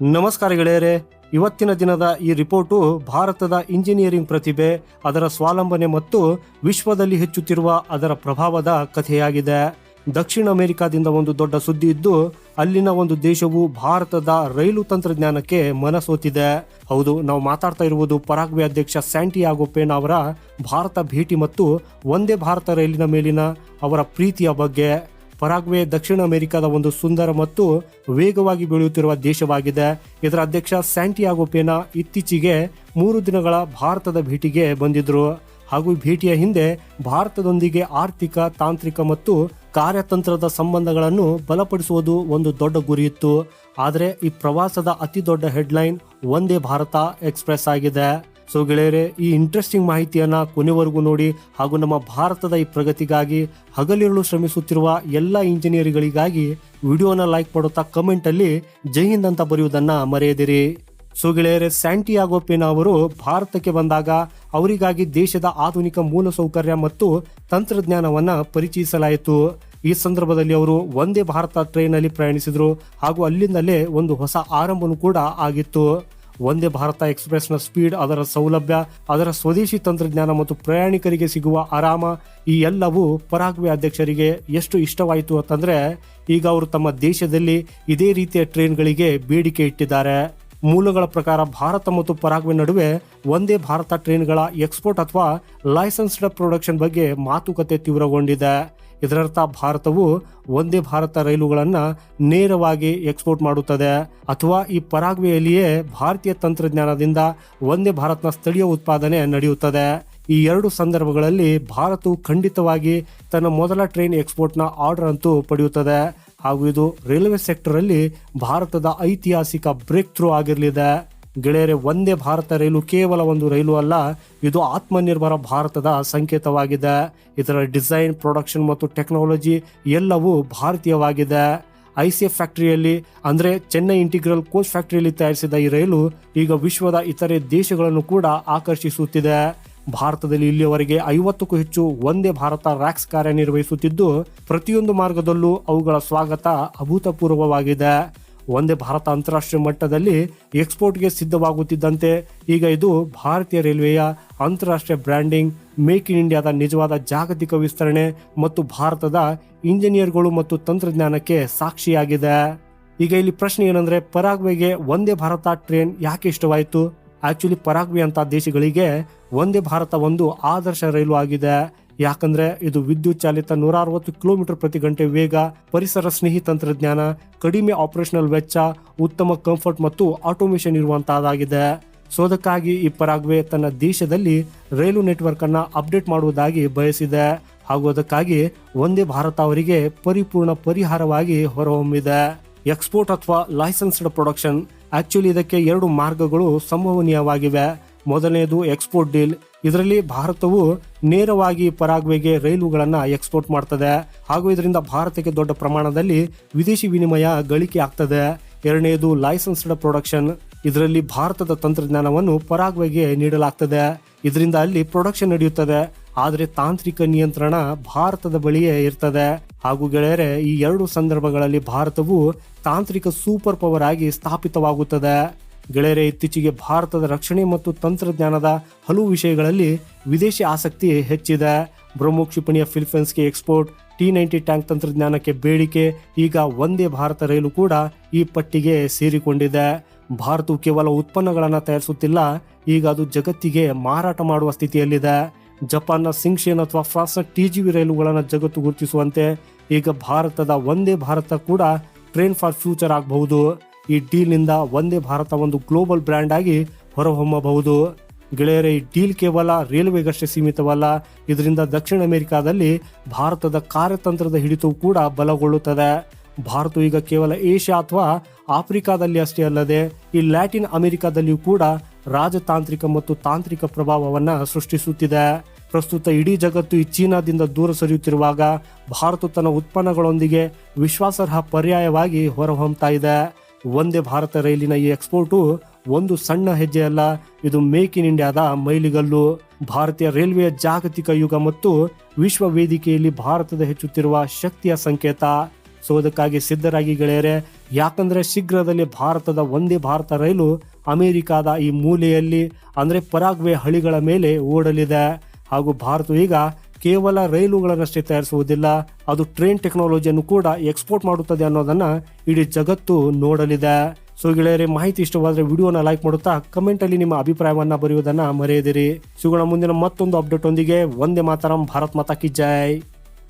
ನಮಸ್ಕಾರ ಗೆಳೆಯರೇ, ಇವತ್ತಿನ ದಿನದ ಈ ರಿಪೋರ್ಟು ಭಾರತದ ಇಂಜಿನಿಯರಿಂಗ್ ಪ್ರತಿಭೆ, ಅದರ ಸ್ವಾವಲಂಬನೆ ಮತ್ತು ವಿಶ್ವದಲ್ಲಿ ಹೆಚ್ಚುತ್ತಿರುವ ಅದರ ಪ್ರಭಾವದ ಕಥೆಯಾಗಿದೆ. ದಕ್ಷಿಣ ಅಮೆರಿಕಾದಿಂದ ಒಂದು ದೊಡ್ಡ ಸುದ್ದಿ ಇದ್ದು, ಅಲ್ಲಿನ ಒಂದು ದೇಶವು ಭಾರತದ ರೈಲು ತಂತ್ರಜ್ಞಾನಕ್ಕೆ ಮನಸೋತಿದೆ. ಹೌದು, ನಾವು ಮಾತಾಡ್ತಾ ಇರುವುದು ಪರಾಗ್ವೆ ಅಧ್ಯಕ್ಷ ಸ್ಯಾಂಟಿಯಾಗೋ ಪೇನ್ ಅವರ ಭಾರತ ಭೇಟಿ ಮತ್ತು ಒಂದೇ ಭಾರತ ರೈಲಿನ ಮೇಲಿನ ಅವರ ಪ್ರೀತಿಯ ಬಗ್ಗೆ. ಪರಾಗ್ವೆ, ದಕ್ಷಿಣ ಅಮೆರಿಕದ ಒಂದು ಸುಂದರ ಮತ್ತು ವೇಗವಾಗಿ ಬೆಳೆಯುತ್ತಿರುವ ದೇಶವಾಗಿದೆ. ಇದರ ಅಧ್ಯಕ್ಷ ಸ್ಯಾಂಟಿಯಾಗೋ ಪೇನಾ ಇತ್ತೀಚೆಗೆ ಮೂರು ದಿನಗಳ ಭಾರತದ ಭೇಟಿಗೆ ಬಂದಿದ್ರು. ಹಾಗೂ ಭೇಟಿಯ ಹಿಂದೆ ಭಾರತದೊಂದಿಗೆ ಆರ್ಥಿಕ, ತಾಂತ್ರಿಕ ಮತ್ತು ಕಾರ್ಯತಂತ್ರದ ಸಂಬಂಧಗಳನ್ನು ಬಲಪಡಿಸುವುದು ಒಂದು ದೊಡ್ಡ ಗುರಿಯಿತ್ತು. ಆದರೆ ಈ ಪ್ರವಾಸದ ಅತಿ ದೊಡ್ಡ ಹೆಡ್ಲೈನ್ ಒಂದೇ ಭಾರತ ಎಕ್ಸ್ಪ್ರೆಸ್ ಆಗಿದೆ. ಸೊ ಗೆಳೆಯರೆ, ಈ ಇಂಟ್ರೆಸ್ಟಿಂಗ್ ಮಾಹಿತಿಯನ್ನು ಕೊನೆವರೆಗೂ ನೋಡಿ ಹಾಗೂ ನಮ್ಮ ಭಾರತದ ಈ ಪ್ರಗತಿಗಾಗಿ ಹಗಲಿರುಳು ಶ್ರಮಿಸುತ್ತಿರುವ ಎಲ್ಲ ಇಂಜಿನಿಯರ್ಗಳಿಗಾಗಿ ವಿಡಿಯೋನ ಲೈಕ್ ಮಾಡುತ್ತಾ ಕಮೆಂಟಲ್ಲಿ ಜೈ ಹಿಂದ್ ಅಂತ ಬರೆಯುವುದನ್ನು ಮರೆಯದಿರಿ. ಸೊ ಗೆಳೆಯರೆ, ಸ್ಯಾಂಟಿಯಾಗೋ ಪೇನಾ ಅವರು ಭಾರತಕ್ಕೆ ಬಂದಾಗ ಅವರಿಗಾಗಿ ದೇಶದ ಆಧುನಿಕ ಮೂಲಸೌಕರ್ಯ ಮತ್ತು ತಂತ್ರಜ್ಞಾನವನ್ನ ಪರಿಚಯಿಸಲಾಯಿತು. ಈ ಸಂದರ್ಭದಲ್ಲಿ ಅವರು ಒಂದೇ ಭಾರತ ಟ್ರೈನ್ ಪ್ರಯಾಣಿಸಿದರು ಪ್ರಯಾಣಿಸಿದ್ರು ಹಾಗೂ ಅಲ್ಲಿಂದಲೇ ಒಂದು ಹೊಸ ಆರಂಭನೂ ಕೂಡ ಆಗಿತ್ತು. ಒಂದೇ ಭಾರತ ಎಕ್ಸ್ಪ್ರೆಸ್ನ ಸ್ಪೀಡ್, ಅದರ ಸೌಲಭ್ಯ, ಅದರ ಸ್ವದೇಶಿ ತಂತ್ರಜ್ಞಾನ ಮತ್ತು ಪ್ರಯಾಣಿಕರಿಗೆ ಸಿಗುವ ಆರಾಮ, ಈ ಎಲ್ಲವೂ ಪರಾಗ್ವೆ ಅಧ್ಯಕ್ಷರಿಗೆ ಎಷ್ಟು ಇಷ್ಟವಾಯಿತು ಅಂತಂದ್ರೆ, ಈಗ ಅವರು ತಮ್ಮ ದೇಶದಲ್ಲಿ ಇದೇ ರೀತಿಯ ಟ್ರೈನ್ಗಳಿಗೆ ಬೇಡಿಕೆ ಇಟ್ಟಿದ್ದಾರೆ. ಮೂಲಗಳ ಪ್ರಕಾರ ಭಾರತ ಮತ್ತು ಪರಾಗ್ವೆ ನಡುವೆ ಒಂದೇ ಭಾರತ ಟ್ರೈನ್ಗಳ ಎಕ್ಸ್ಪೋರ್ಟ್ ಅಥವಾ ಲೈಸೆನ್ಸ್ಡ್ ಪ್ರೊಡಕ್ಷನ್ ಬಗ್ಗೆ ಮಾತುಕತೆ ತೀವ್ರಗೊಂಡಿದೆ. ಇದರರ್ಥ ಭಾರತವು ಒಂದೇ ಭಾರತ ರೈಲುಗಳನ್ನು ನೇರವಾಗಿ ಎಕ್ಸ್ಪೋರ್ಟ್ ಮಾಡುತ್ತದೆ. ಅಥವಾ ಈ ಪರಾಗ್ವೆಯಲ್ಲಿಯೇ ಭಾರತೀಯ ತಂತ್ರಜ್ಞಾನದಿಂದ ಒಂದೇ ಭಾರತ್ನ ಸ್ಥಳೀಯ ಉತ್ಪಾದನೆ ನಡೆಯುತ್ತದೆ. ಈ ಎರಡು ಸಂದರ್ಭಗಳಲ್ಲಿ ಭಾರತವು ಖಂಡಿತವಾಗಿ ತನ್ನ ಮೊದಲ ಟ್ರೈನ್ ಎಕ್ಸ್ಪೋರ್ಟ್ನ ಆರ್ಡರ್ ಅಂತೂ ಪಡೆಯುತ್ತದೆ. ಹಾಗೂ ಇದು ರೈಲ್ವೆ ಸೆಕ್ಟರ್ ಅಲ್ಲಿ ಭಾರತದ ಐತಿಹಾಸಿಕ ಬ್ರೇಕ್ ಥ್ರೂ ಆಗಿರಲಿದೆ. ಗೆಳೆಯರೆ, ಒಂದೇ ಭಾರತ ರೈಲು ಕೇವಲ ಒಂದು ರೈಲು ಅಲ್ಲ, ಇದು ಆತ್ಮನಿರ್ಭರ ಭಾರತದ ಸಂಕೇತವಾಗಿದೆ. ಇದರ ಡಿಸೈನ್, ಪ್ರೊಡಕ್ಷನ್ ಮತ್ತು ಟೆಕ್ನಾಲಜಿ ಎಲ್ಲವೂ ಭಾರತೀಯವಾಗಿದೆ. ಐ ಸಿ ಎಫ್ ಫ್ಯಾಕ್ಟರಿಯಲ್ಲಿ, ಅಂದ್ರೆ ಚೆನ್ನೈ ಇಂಟಿಗ್ರಲ್ ಕೋಚ್ ಫ್ಯಾಕ್ಟರಿಯಲ್ಲಿ ತಯಾರಿಸಿದ ಈ ರೈಲು ಈಗ ವಿಶ್ವದ ಇತರೆ ದೇಶಗಳನ್ನು ಕೂಡ ಆಕರ್ಷಿಸುತ್ತಿದೆ. ಭಾರತದಲ್ಲಿ ಇಲ್ಲಿಯವರೆಗೆ ಐವತ್ತಕ್ಕೂ ಹೆಚ್ಚು ಒಂದೇ ಭಾರತ ರ್ಯಾಕ್ಸ್ ಕಾರ್ಯನಿರ್ವಹಿಸುತ್ತಿದ್ದು, ಪ್ರತಿಯೊಂದು ಮಾರ್ಗದಲ್ಲೂ ಅವುಗಳ ಸ್ವಾಗತ ಅಭೂತಪೂರ್ವವಾಗಿದೆ. ಒಂದೇ ಭಾರತ ಅಂತಾರಾಷ್ಟ್ರೀಯ ಮಟ್ಟದಲ್ಲಿ ಎಕ್ಸ್ಪೋರ್ಟ್ಗೆ ಸಿದ್ಧವಾಗುತ್ತಿದ್ದಂತೆ, ಈಗ ಇದು ಭಾರತೀಯ ರೈಲ್ವೆಯ ಅಂತಾರಾಷ್ಟ್ರೀಯ ಬ್ರ್ಯಾಂಡಿಂಗ್, ಮೇಕ್ ಇನ್ ಇಂಡಿಯಾದ ನಿಜವಾದ ಜಾಗತಿಕ ವಿಸ್ತರಣೆ ಮತ್ತು ಭಾರತದ ಇಂಜಿನಿಯರ್ಗಳು ಮತ್ತು ತಂತ್ರಜ್ಞಾನಕ್ಕೆ ಸಾಕ್ಷಿಯಾಗಿದೆ. ಈಗ ಇಲ್ಲಿ ಪ್ರಶ್ನೆ ಏನಂದ್ರೆ, ಪರಾಗ್ವೆಗೆ ಒಂದೇ ಭಾರತ ಟ್ರೈನ್ ಯಾಕೆ ಇಷ್ಟವಾಯಿತು? ಆಕ್ಚುಲಿ ಪರಾಗ್ವೆ ಅಂತ ದೇಶಗಳಿಗೆ ಒಂದೇ ಭಾರತ ಒಂದು ಆದರ್ಶ ರೈಲು ಆಗಿದೆ. ಯಾಕಂದ್ರೆ ಇದು ವಿದ್ಯುತ್ ಚಾಲಿತ ನೂರ ಅರವತ್ತು ಕಿಲೋಮೀಟರ್ ಪ್ರತಿ ಗಂಟೆ ವೇಗ, ಪರಿಸರ ಸ್ನೇಹಿ ತಂತ್ರಜ್ಞಾನ, ಕಡಿಮೆ ಆಪರೇಷನಲ್ ವೆಚ್ಚ, ಉತ್ತಮ ಕಂಫರ್ಟ್ ಮತ್ತು ಆಟೋಮೇಷನ್ ಇರುವಂತಹದಾಗಿದೆ ಸೊ ಅದಕ್ಕಾಗಿ ಈ ಪರಾಗ್ವೆ ತನ್ನ ದೇಶದಲ್ಲಿ ರೈಲು ನೆಟ್ವರ್ಕ್ ಅನ್ನ ಅಪ್ಡೇಟ್ ಮಾಡುವುದಾಗಿ ಬಯಸಿದೆ. ಹಾಗೂ ಅದಕ್ಕಾಗಿ ಒಂದೇ ಭಾರತ ಅವರಿಗೆ ಪರಿಪೂರ್ಣ ಪರಿಹಾರವಾಗಿ ಹೊರಹೊಮ್ಮಿದೆ. ಎಕ್ಸ್ಪೋರ್ಟ್ ಅಥವಾ ಲೈಸೆನ್ಸ್ಡ್ ಪ್ರೊಡಕ್ಷನ್ ಆಕ್ಚುಲಿ ಇದಕ್ಕೆ ಎರಡು ಮಾರ್ಗಗಳು ಸಂಭವನೀಯವಾಗಿವೆ. ಮೊದಲನೆಯದು ಎಕ್ಸ್ಪೋರ್ಟ್ ಡೀಲ್ ಇದರಲ್ಲಿ ಭಾರತವು ನೇರವಾಗಿ ಪರಾಗ್ವೆಗೆ ರೈಲುಗಳನ್ನು ಎಕ್ಸ್ಪೋರ್ಟ್ ಮಾಡ್ತದೆ. ಹಾಗೂ ಇದರಿಂದ ಭಾರತಕ್ಕೆ ದೊಡ್ಡ ಪ್ರಮಾಣದಲ್ಲಿ ವಿದೇಶಿ ವಿನಿಮಯ ಗಳಿಕೆ ಆಗ್ತದೆ. ಎರಡನೆಯದು ಲೈಸೆನ್ಸ್ಡ್ ಪ್ರೊಡಕ್ಷನ್. ಇದರಲ್ಲಿ ಭಾರತದ ತಂತ್ರಜ್ಞಾನವನ್ನು ಪರಾಗ್ವೆಗೆ ನೀಡಲಾಗ್ತದೆ. ಇದರಿಂದ ಅಲ್ಲಿ ಪ್ರೊಡಕ್ಷನ್ ನಡೆಯುತ್ತದೆ. ಆದರೆ ತಾಂತ್ರಿಕ ನಿಯಂತ್ರಣ ಭಾರತದ ಬಳಿಯೇ ಇರ್ತದೆ. ಹಾಗೂ ಗೆಳೆಯರೆ, ಈ ಎರಡು ಸಂದರ್ಭಗಳಲ್ಲಿ ಭಾರತವು ತಾಂತ್ರಿಕ ಸೂಪರ್ ಪವರ್ ಆಗಿ ಸ್ಥಾಪಿತವಾಗುತ್ತದೆ. ಗೆಳೆಯರೆ, ಇತ್ತೀಚೆಗೆ ಭಾರತದ ರಕ್ಷಣೆ ಮತ್ತು ತಂತ್ರಜ್ಞಾನದ ಹಲವು ವಿಷಯಗಳಲ್ಲಿ ವಿದೇಶಿ ಆಸಕ್ತಿ ಹೆಚ್ಚಿದೆ. ಬ್ರಹ್ಮೋ ಕ್ಷಿಪಣಿಯ ಫಿಲಿಪೈನ್ಸ್ಗೆ ಎಕ್ಸ್ಪೋರ್ಟ್ ಟಿ ನೈಂಟಿ ಟ್ಯಾಂಕ್ ತಂತ್ರಜ್ಞಾನಕ್ಕೆ ಬೇಡಿಕೆ, ಈಗ ಒಂದೇ ಭಾರತ ರೈಲು ಕೂಡ ಈ ಪಟ್ಟಿಗೆ ಸೇರಿಕೊಂಡಿದೆ. ಭಾರತವು ಕೇವಲ ಉತ್ಪನ್ನಗಳನ್ನು ತಯಾರಿಸುತ್ತಿಲ್ಲ, ಈಗ ಅದು ಜಗತ್ತಿಗೆ ಮಾರಾಟ ಮಾಡುವ ಸ್ಥಿತಿಯಲ್ಲಿದೆ. ಜಪಾನ್ನ ಸಿಂಗ್ಶೇನ್ ಅಥವಾ ಫ್ರಾನ್ಸ್ನ ಟಿ ಜಿ ವಿ ರೈಲುಗಳನ್ನು ಜಗತ್ತು ಗುರುತಿಸುವಂತೆ, ಈಗ ಭಾರತದ ಒಂದೇ ಭಾರತ ಕೂಡ ಟ್ರೈನ್ ಫಾರ್ ಫ್ಯೂಚರ್ ಆಗಬಹುದು. ಈ ಡೀಲ್ನಿಂದ ಒಂದೇ ಭಾರತ ಒಂದು ಗ್ಲೋಬಲ್ ಬ್ರ್ಯಾಂಡ್ ಆಗಿ ಹೊರಹೊಮ್ಮಬಹುದು. ಗೆಳೆಯರೇ, ಈ ಡೀಲ್ ಕೇವಲ ರೈಲ್ವೆಗಷ್ಟೇ ಸೀಮಿತವಲ್ಲ, ಇದರಿಂದ ದಕ್ಷಿಣ ಅಮೆರಿಕಾದಲ್ಲಿ ಭಾರತದ ಕಾರ್ಯತಂತ್ರದ ಹಿಡಿತವು ಕೂಡ ಬಲಗೊಳ್ಳುತ್ತದೆ. ಭಾರತ ಈಗ ಕೇವಲ ಏಷ್ಯಾ ಅಥವಾ ಆಫ್ರಿಕಾದಲ್ಲಿ ಅಷ್ಟೇ ಅಲ್ಲದೆ, ಈ ಲ್ಯಾಟಿನ್ ಅಮೆರಿಕಾದಲ್ಲಿಯೂ ಕೂಡ ರಾಜತಾಂತ್ರಿಕ ಮತ್ತು ತಾಂತ್ರಿಕ ಪ್ರಭಾವವನ್ನು ಸೃಷ್ಟಿಸುತ್ತಿದೆ. ಪ್ರಸ್ತುತ ಇಡೀ ಜಗತ್ತು ಈ ಚೀನಾದಿಂದ ದೂರ ಸರಿಯುತ್ತಿರುವಾಗ ಭಾರತ ತನ್ನ ಉತ್ಪನ್ನಗಳೊಂದಿಗೆ ವಿಶ್ವಾಸಾರ್ಹ ಪರ್ಯಾಯವಾಗಿ ಹೊರಹೊಮ್ತಾ ಇದೆ. ಒಂದೇ ಭಾರತ ರೈಲಿನ ಈ ಎಕ್ಸ್ಪೋರ್ಟು ಒಂದು ಸಣ್ಣ ಹೆಜ್ಜೆ ಅಲ್ಲ. ಇದು ಮೇಕ್ ಇನ್ ಇಂಡಿಯಾದ ಮೈಲಿಗಲ್ಲು. ಭಾರತೀಯ ರೈಲ್ವೆಯ ಜಾಗತಿಕ ಯುಗ ಮತ್ತು ವಿಶ್ವ ವೇದಿಕೆಯಲ್ಲಿ ಭಾರತದ ಹೆಚ್ಚುತ್ತಿರುವ ಶಕ್ತಿಯ ಸಂಕೇತ. ಸೊ, ಅದಕ್ಕಾಗಿ ಸಿದ್ಧರಾಗಿ ಗೆಳೆಯರೆ, ಯಾಕಂದ್ರೆ ಶೀಘ್ರದಲ್ಲಿ ಭಾರತದ ಒಂದೇ ಭಾರತ ರೈಲು ಅಮೆರಿಕಾದ ಈ ಮೂಲೆಯಲ್ಲಿ, ಅಂದ್ರೆ ಪರಾಗ್ವೆ ಹಳಿಗಳ ಮೇಲೆ ಓಡಲಿದೆ. ಹಾಗೂ ಭಾರತ ಈಗ ಕೇವಲ ರೈಲುಗಳನ್ನಷ್ಟೇ ತಯಾರಿಸುವುದಿಲ್ಲ, ಅದು ಟ್ರೈನ್ ಟೆಕ್ನಾಲಜಿಯನ್ನು ಕೂಡ ಎಕ್ಸ್ಪೋರ್ಟ್ ಮಾಡುತ್ತದೆ ಅನ್ನೋದನ್ನ ಇಡೀ ಜಗತ್ತು ನೋಡಲಿದೆ. ಸೊ ಗೆಳೆಯರೆ, ಮಾಹಿತಿ ಇಷ್ಟವಾದ್ರೆ ವಿಡಿಯೋನ ಲೈಕ್ ಮಾಡುತ್ತಾ ಕಮೆಂಟ್ ಅಲ್ಲಿ ನಿಮ್ಮ ಅಭಿಪ್ರಾಯವನ್ನ ಬರೆಯುವುದನ್ನ ಮರೆಯದಿರಿ. ಸಿಗೋಣ ಮುಂದಿನ ಮತ್ತೊಂದು ಅಪ್ಡೇಟ್ ಒಂದಿಗೆ ಒಂದೇ ಮಾತರಂ, ಭಾರತ್ ಮಾತಾ ಕಿ ಜೈ.